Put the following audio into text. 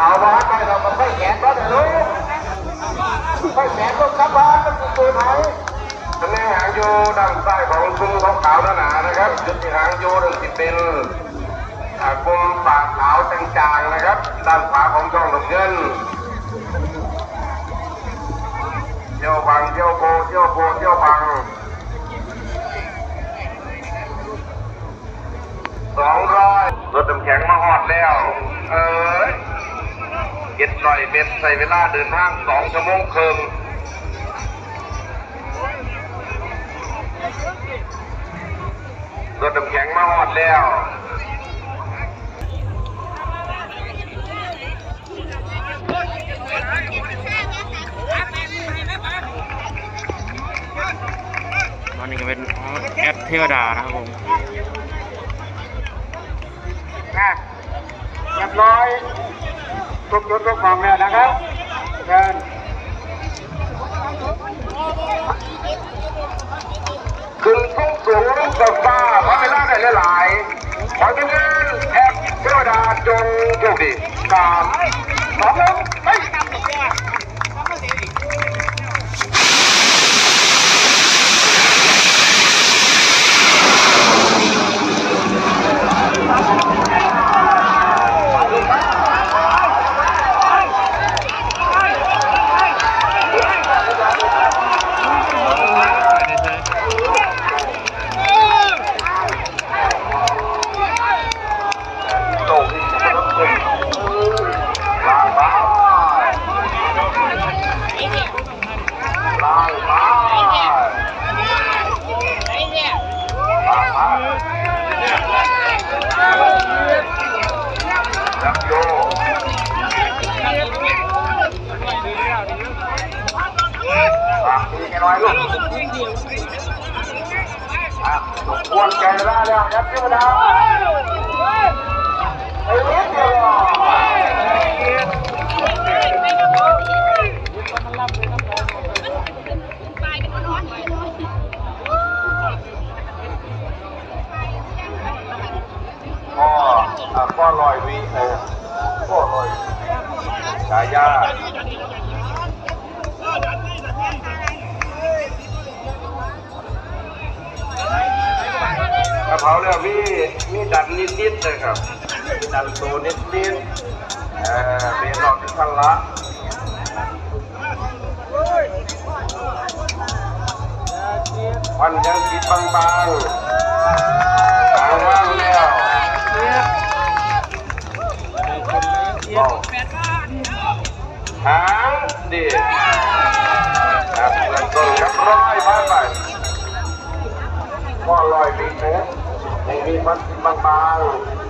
เอาบ้านไปเราก็ไม่แขนก็ได้รู้ไม่แขนก็กลับบ้านมันคือตัวไหนตำแหน่งหางอยู่ด้านซ้ของซุ้มขาวหนาๆนะครับจุดที่หางอยู่นั่นสิเป็นกลมปากขาวจางๆนะครับ ด้านขวาของช่องหลบเงินเที่ยวบังเที่ยวโบเที่ยวโบเที่ยวบังสองร้อยรถน้ำแข็งมาหอดแล้ว เอ้ย เจ็ดร้อยเมตรใส่เวลาเดินทางสองชั่วโมงครึ่งรถน้ำแข็งมาหอดแล้วตอนนี้ก็เป็นแอดเทวดานะครับผมนะเรียบร้อย ทุกจุดทุกของแล้วนะครับเชิญขึ้นสูงสูงกับฟ้าพระเวลาได้หลายๆขอทุกท่านแอดเทวดาจงโชคดีสามสอง อะมีแค่น้อยลูกอะควรใจละแล้วครับเทวดาไอ้เล็กเนี่ยพ่ออะพ่อลอยวีเออพ่อลอยฉายา เพราเนี่ยมีมีดันนิดๆเลยครับ ดันโตนิดนิดๆเอ่อเป็นหลอดคันละมันยังติดบางๆบางว่างแล้วหางดีครับเริ่มต้นครับ มันบางๆ